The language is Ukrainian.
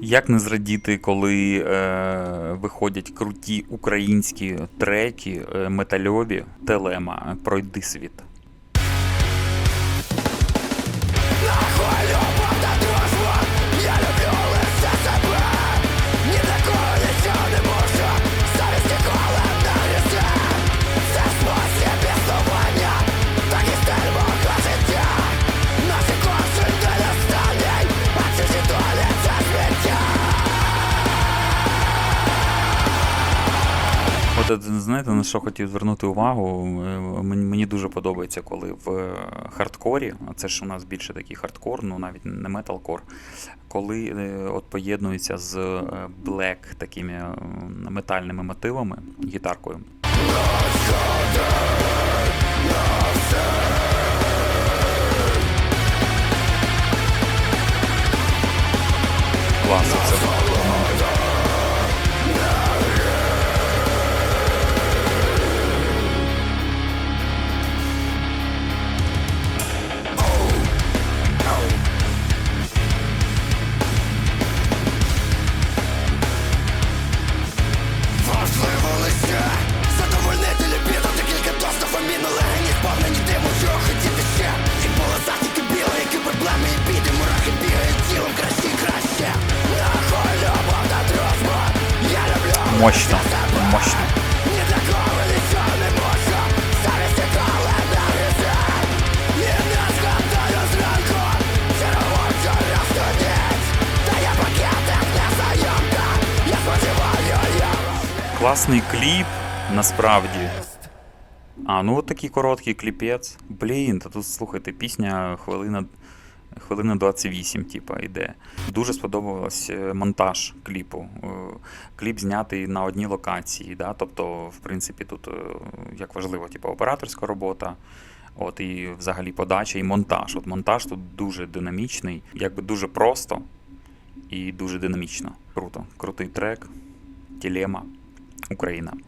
Як не зрадіти, коли е, виходять круті українські треки, е, метальові, телема, пройди світ. Знаєте, на що хотів звернути увагу? Е, Мені, дуже подобається, коли в е, хардкорі, а це ж у нас більше такий хардкор, ну навіть не металкор, коли е, от поєднується з блек такими метальними мотивами, гітаркою. Клас, це сподіваю, я Класний кліп, насправді. А, ну от такий короткий кліпець. Блін, та тут слухайте, пісня хвилина, хвилина 28, типа, йде. Дуже сподобався е, монтаж кліпу. Е, Кліп знятий на одній локації. Да? Тобто, в принципі, тут е, як важливо, типу, операторська робота. От і взагалі подача і монтаж. От монтаж тут дуже динамічний, якби дуже просто і дуже динамічно. Круто. Крутий трек, тілема, Україна.